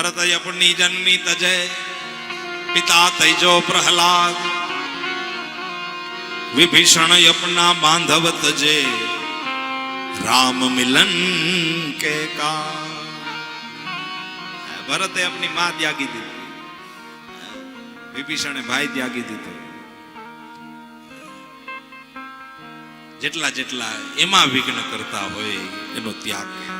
ભરતયપુની જન્મી તજય પિતા તૈજો પ્રહલાદ. વિભીષણ યપના બાંધવ તજે, રામ મિલન કે કા ભરતે આપની માં ત્યાગી દીધી. વિભીષણે ભાઈ ત્યાગી દીધો. જેટલા જેટલા એમાં વિઘ્ન કરતા હોય એનો ત્યાગ.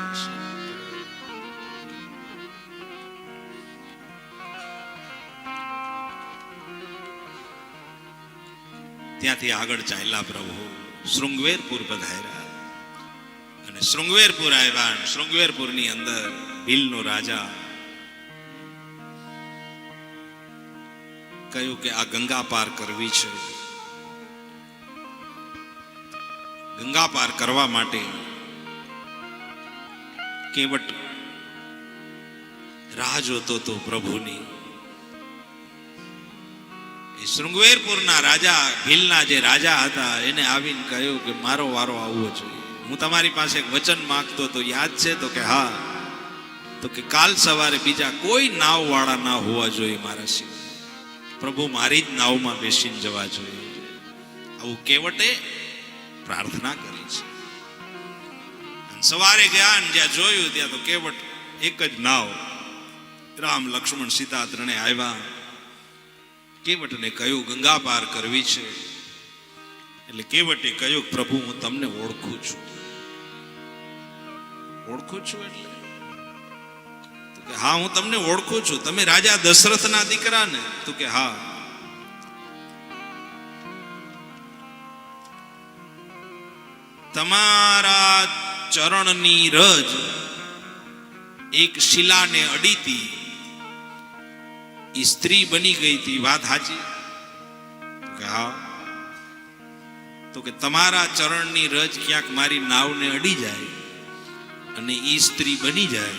ત્યાંથી આગળ ચાલ્યા પ્રભુ. શૃંગવેરપુર પધાર્યા. અને શૃંગવેરપુર આવ્યા શૃંગવેરપુરની અંદર ભીલનો રાજા કહ્યું કે આ ગંગા પાર કરવી છે. ગંગા પાર કરવા માટે કેવટ રાહ જોતો તો પ્રભુની શૃંગવેરપુરના રાજા, ભીલના જે રાજા હતા, એને આવીને કહ્યું કે મારો વારો આવવો જોઈએ. હું તમારી પાસે એક વચન માગતો તો યાદ છે તો કે હા. તો કે કાલ સવારે બીજા કોઈ નાવ વાળા ના હોવા જોઈએ મારા સિવાય. પ્રભુ મારી જ નાવમાં બેસીને જવા જોઈએ. આવું કેવટે પ્રાર્થના કરી છે. અને સવારે ગયા ને જ્યાં જોયું ત્યાં તો કેવટ એક જ નાવ. રામ, લક્ષ્મણ, સીતા ત્રણે આવ્યા. કેવટને કહ્યું ગંગા પાર કરવી છે? એટલે કેવટે કહ્યું પ્રભુ, હું તમને ઓળખું છું. ઓળખું છું એટલે? હા, હું તમને ઓળખું છું. તમે રાજા દશરથના દીકરા ને તો કે, હા. તમારા ચરણની રજ એક શિલાને અડીતી ઈ સ્ત્રી બની ગઈ હતી વાત સાચી? તો કે હા. તો કે તમારા ચરણની રજ ક્યાંક મારી નાવને અડી જાય અને ઈ સ્ત્રી બની જાય,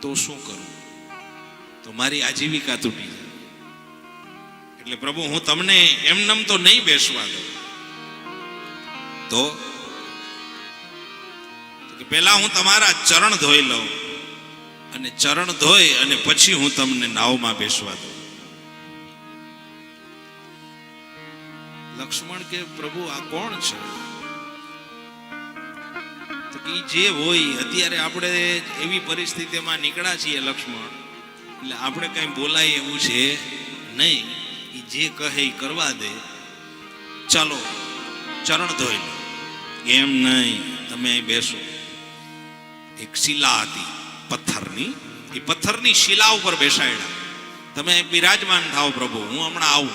તો શું કરું? તો મારી આજીવિકા તૂટી જાય. એટલે પ્રભુ, હું તમને એમનેમ તો નહીં બેસવા દઉં. તો? તો પહેલા હું તમારા ચરણ ધોઈ લઉં. અને ચરણ ધોઈ અને પછી હું તમને નાવમાં બેસવા દઉં. લક્ષ્મણ કે પ્રભુ, આ કોણ છે? તો કે જે હોય, અત્યારે આપણે એવી પરિસ્થિતિમાં નીકળ્યા છીએ લક્ષ્મણ, એટલે આપણે કઈ બોલાય એવું છે નહીં. એ જે કહે એ કરવા દે. ચાલો, ચરણ ધોઈ લો. એમ નહીં, તમે બેસો. એક શિલા હતી. પથ્થરની, એ પથ્થરની શિલા ઉપર બેસાડ્યા. તમે બિરાજમાન થાઓ પ્રભુ, હું હમણાં આવું.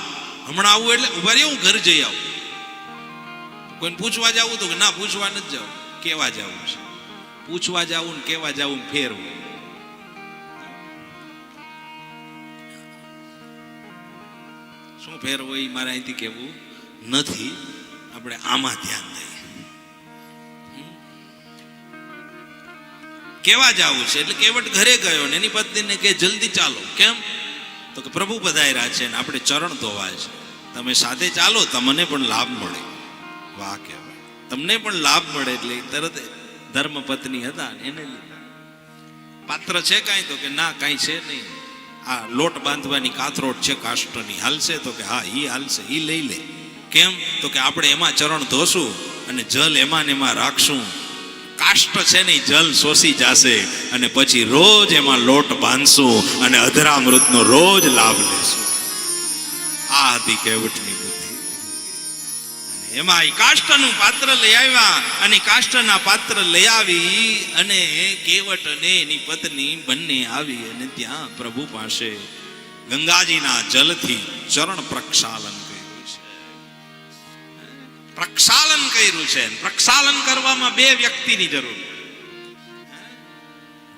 હમણાં આવું એટલે ઊભા રહી, હું ઘર જઈ આવું. કોઈને પૂછવા જાવું તો ના, પૂછવા નથી જવું. કેવા જાવું છે? પૂછવા જાવું ને કેવા જવું ને ફેર શું ફેરવું એ મારે અહીંથી કેવું નથી. આપણે આમાં ધ્યાન દઈએ. કેવા જાવું છે? એટલે કેવટ ઘરે ગયો ને એની પત્નીને કે જલ્દી ચાલો. કેમ? તો કે, પ્રભુ બધાયરા છે ને આપણે ચરણ ધોવા છે. તમે સાથે ચાલો, તમને પણ લાભ મળે. વાહ કહેવાય. તમને પણ લાભ મળે એટલે તરત ધર્મ પત્ની હતા એને પાત્ર છે કાંઈ? તો કે, ના, કાંઈ છે નહીં. આ લોટ બાંધવાની કાથરોટ છે કાષ્ટની. હાલશે? તો કે, હા, ઈ હાલશે. ઈ લઈ લે. કેમ? તો કે, આપણે એમાં ચરણ ધોશું અને જલ એમાં ને એમાં રાખશું. કાષ્ટ છે ને જલ શોષી જશે અને પછી રોજ એમાં લોટ બાંધશું અને અધરામૃતનો રોજ લાભ લેશું. આ હતી કેવટની બુદ્ધિ. એમાં કાષ્ટનું પાત્ર લઈ આવ્યા અને કાષ્ટના પાત્ર લઈ આવી અને કેવટ અને એની પત્ની બંને આવી અને ત્યાં પ્રભુ પાસે ગંગાજીના જલથી ચરણ પ્રક્ષાલન પ્રક્ષાલન કર્યું છે. પ્રક્ષાલન કરવામાં બે વ્યક્તિની જરૂર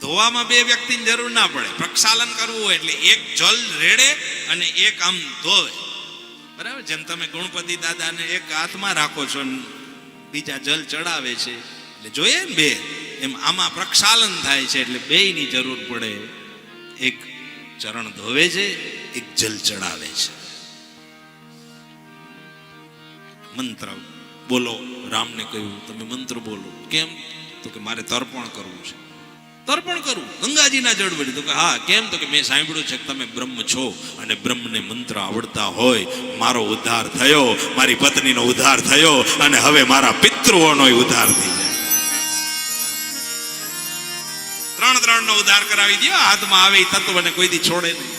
ધોવામાં બે વ્યક્તિની જરૂર ના પડે. પ્રક્ષાલન કરવું હોય એટલે એક જલ રેડે અને એક આમ ધોવે. બરાબર? જેમ તમે ગણપતિ દાદાને એક હાથમાં રાખો છો ને બીજા જલ ચડાવે છે. એટલે જોઈએ ને બે. એમ આમાં પ્રક્ષાલન થાય છે એટલે બેયની જરૂર પડે. એક ચરણ ધોવે છે, એક જલ ચડાવે છે. મંત્ર બોલો, રામને કહ્યું, તમે મંત્ર બોલો. કેમ? તો કે મારે તર્પણ કરવું છે. તર્પણ કરવું ગંગાજીના જળ વળી તો કે, હા, કેમ? તો કે, મેં સાંભળ્યું છે કે તમે બ્રહ્મ છો અને બ્રહ્મને મંત્ર આવડતા હોય. મારો ઉદ્ધાર થયો, મારી પત્નીનો ઉદ્ધાર થયો અને હવે મારા પિતૃઓનો ઉદ્ધાર થઈ જાય. ત્રણ ત્રણ નો ઉદ્ધાર કરાવી દો હાથમાં આવે તત્વને કોઈ દી છોડે નહીં.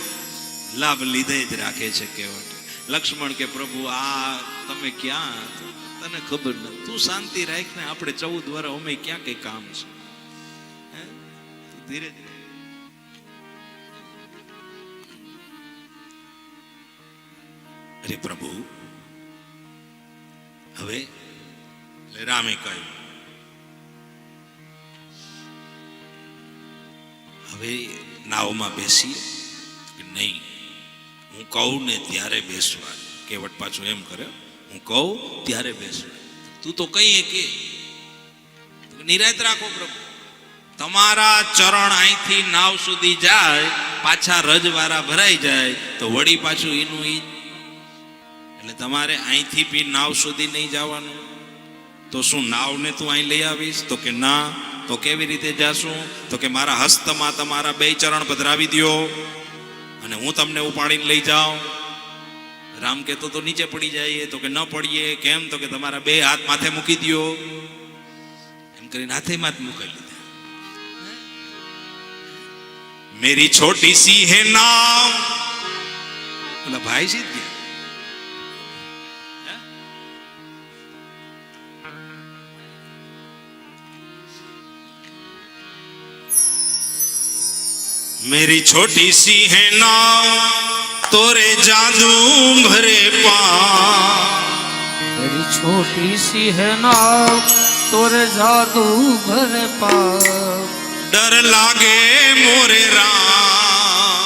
લાભ લીધે જ રાખે છે કેવટ લક્ષ્મણ કે પ્રભુ, આ તમે ક્યાં તને ખબર નથી. તું શાંતિ રાખ ને આપણે ચૌદ વર્ષ અમે ક્યાં કઈ કામ છે. ધીરે ધીરે. અરે પ્રભુ, હવે રામે કહ્યું. હવે નાવમાં બેસીએ નહીં? હું કહું ને ત્યારે બેસવા. કેવટ પાછું એમ કરે, હું કહું ત્યારે બેસવા. તું તો કહીએ કે નિરાત રાખો પ્રભુ. તમારા ચરણ અહીંથી નાવ સુધી જાય, પાછા રજવારા ભરાઈ જાય, તો વળી પાછું એનું ઈ એટલે તમારે અહીંથી બી નાવ સુધી નહીં જવાનું. તો શું નાવને તું અહીં લઈ આવીશ? તો કે ના. તો કેવી રીતે જાશું? તો કે મારા હસ્તમાં તમારા બે ચરણ પધરાવી દ્યો. અને હું તમને ઉપાડીને લઈ જાઉં. રામ કહેતો તો નીચે પડી જઈએ તો કે ન પડીએ. કેમ? તો કે તમારા બે હાથ માથે મૂકી દ્યો. એમ કરીને હાથે માથ મૂકી લીધા. મેરી છોટી સી હે નામ ભાઈ સીધ ગયા मेरी छोटी सी है नाव तोरे जादू भरे पा मेरी छोटी सी है नाव तोरे जादू भरे पाव डर लागे मोरे राम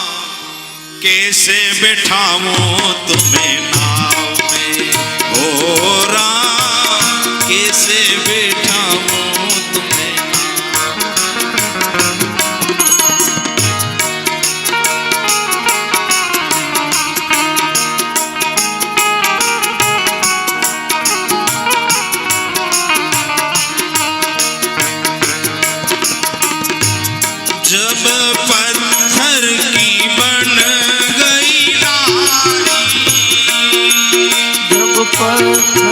कैसे बैठाऊं तुम्हें नाव में? ओ राम कैसे बैठाऊं fuck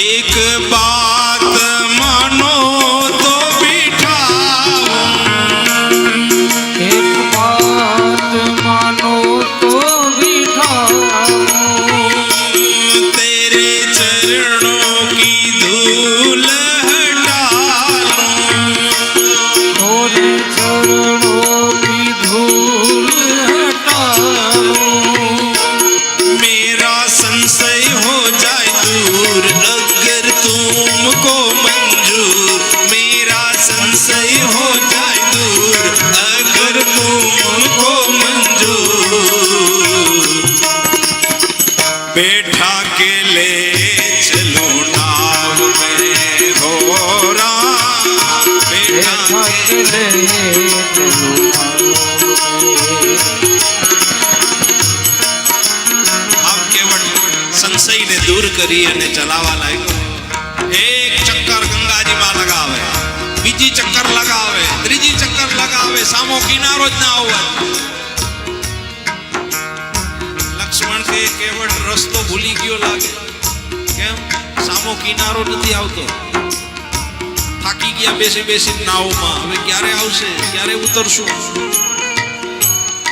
છે એક કરી અને ચલાવવા લાગ્યો. એક ચક્કર ગંગાજીમાં લગાવે, બીજી ચક્કર લગાવે, ત્રીજી ચક્કર લગાવે, સામો કિનારો જ ના હોય. લક્ષ્મણ કે કેવળ રસ્તો ભૂલી ગયો લાગે. કેમ? સામો કિનારો નથી આવતો. થાકી ગયા બેસી બેસી નાવમાં. હવે ક્યારે આવશે? ક્યારે ઉતરશું?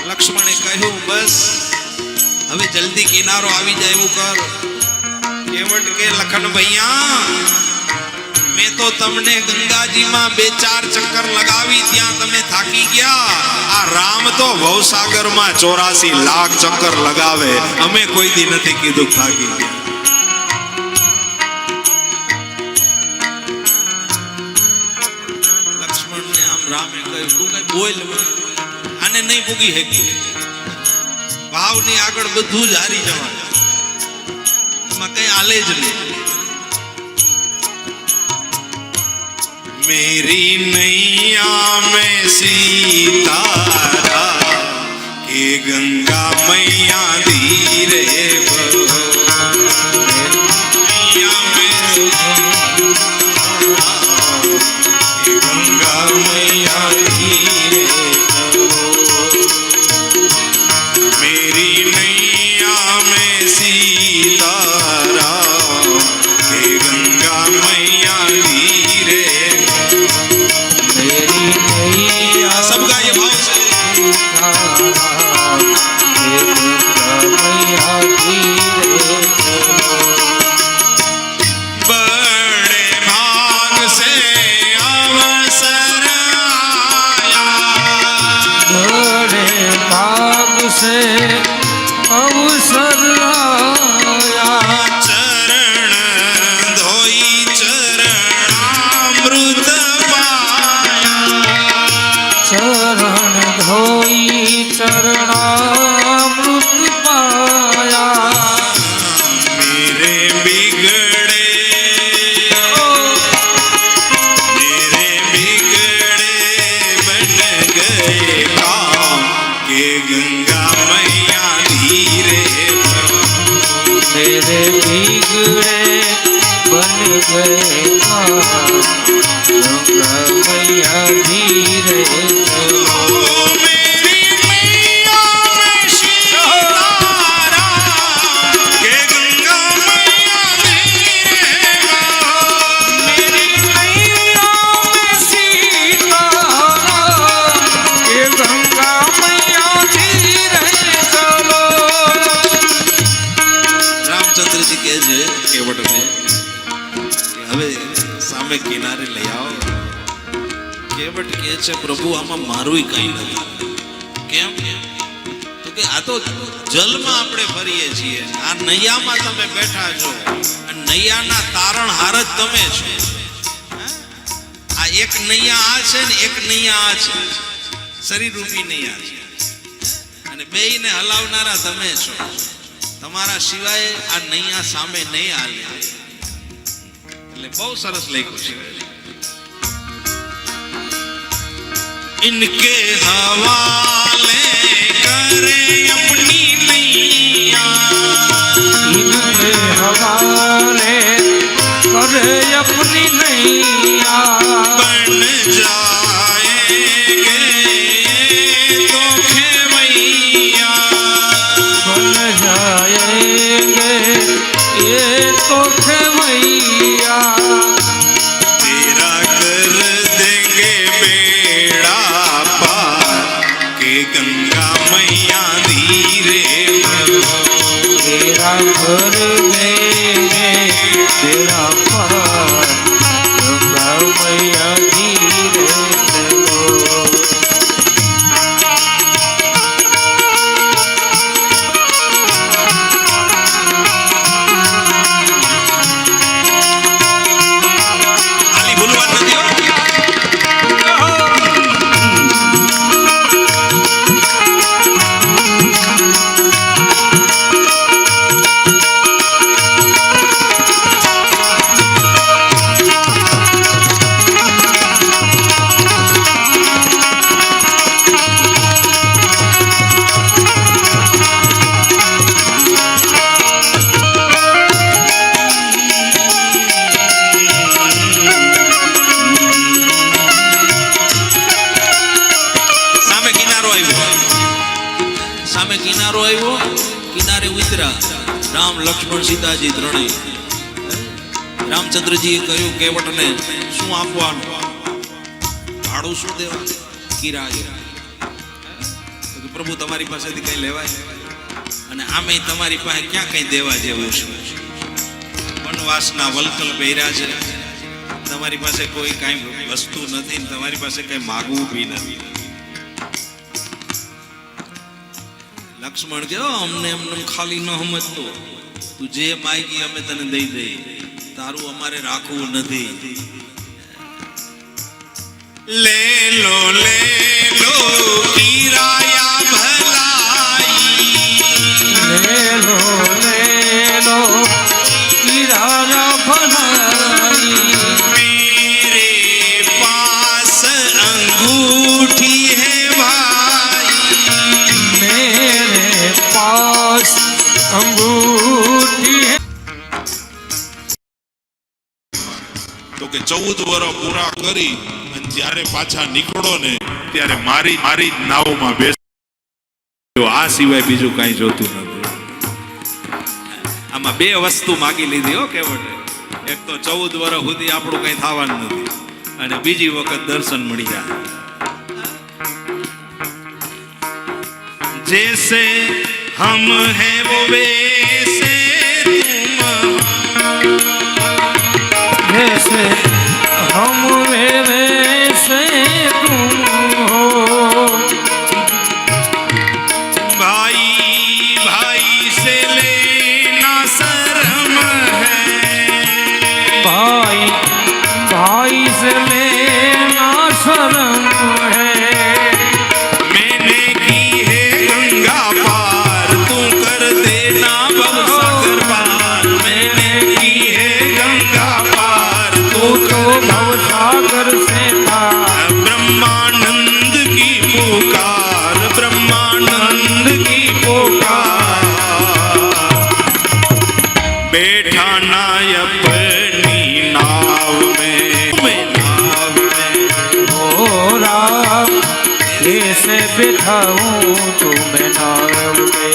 લક્ષ્મણે કહ્યું, બસ, હવે જલ્દી કિનારો આવી જાય, એવું કર. કેવટ કે લખન ભૈયા મેં તો તમને ગંગાજીમાં બે ચાર ચક્કર લગાવી ત્યાં તમે થાકી ગયા આ રામ તો ભવસાગરમાં ચોરાસી લાખ ચક્કર લગાવે અમે કોઈ દી નથી કીધું થાકી ગયા લક્ષ્મણને આમ રામે કહ્યું તું કઈ બોલ આને નહીં પૂગી હેકી ભાવની આગળ બધું જ હારી જવાનું એમાં કઈ આલે જ નહીં मेरी नैया में सीतारा के गंगा मैया धीरे बहो আছে রে છે કેવટને હવે સામે કિનારે લઈ આવો. કેવટ કહે છે, પ્રભુ, આમાં મારું કઈ નથી. કેમ? તો કે આ તો જલમાં આપણે ફરીએ છીએ. આ નૈયામાં તમે બેઠા છો. નૈયાના નૈયાના તારણહાર જ તમે છો? આ એક નૈયા આ છે ને એક નૈયા આ છે. શરીર રૂપી નૈયા છે. અને બેયને હલાવનારા તમે છો. તમારા સિવાય આ નૈયા સામે નહીં હાલે એટલે બહુ સરસ લખ્યું છે इनके हवाले करे अपनी नैया इनके हवाले करे अपनी नैया बन जाएंगे गंगा मैया धीरे बहो। तेरा घर देंगे રામચંદ્રજીએ કહ્યું કેવટને? શું આપવાનું? ભાડું શું દેવા? કિરાય પ્રભુ તમારી પાસેથી કઈ લેવાય? અને આમે તમારી પાસે ક્યાં કઈ દેવા જેવું છે? વનવાસના વલકલ પહેર્યા છે. તમારી પાસે કોઈ કાંઈ વસ્તુ નથી તમારી પાસે કઈ માગવું બી નથી. લક્ષ્મણ કે "ઓ, અમને એમને ખાલી ન સમજતો. તું જે માગી અમે તને દઈ દઈ તારું અમારે રાખવું નથી. લે લો લે કરી અને જ્યારે પાછા નીકળો ને, ત્યારે મારી મારી નાવમાં બેસ આ સિવાય બીજું કાંઈ જોતું નથી આમાં બે વસ્તુ માગી લીધી હો કેવટે. એક તો ચૌદ વર્ષ સુધી આપણું કંઈ થવાનું નથી. અને બીજી વખત દર્શન મળી જાય. જૈસે હમ હે વો વૈસે તુમ. જૈસે બેઠા હું તું મેં ના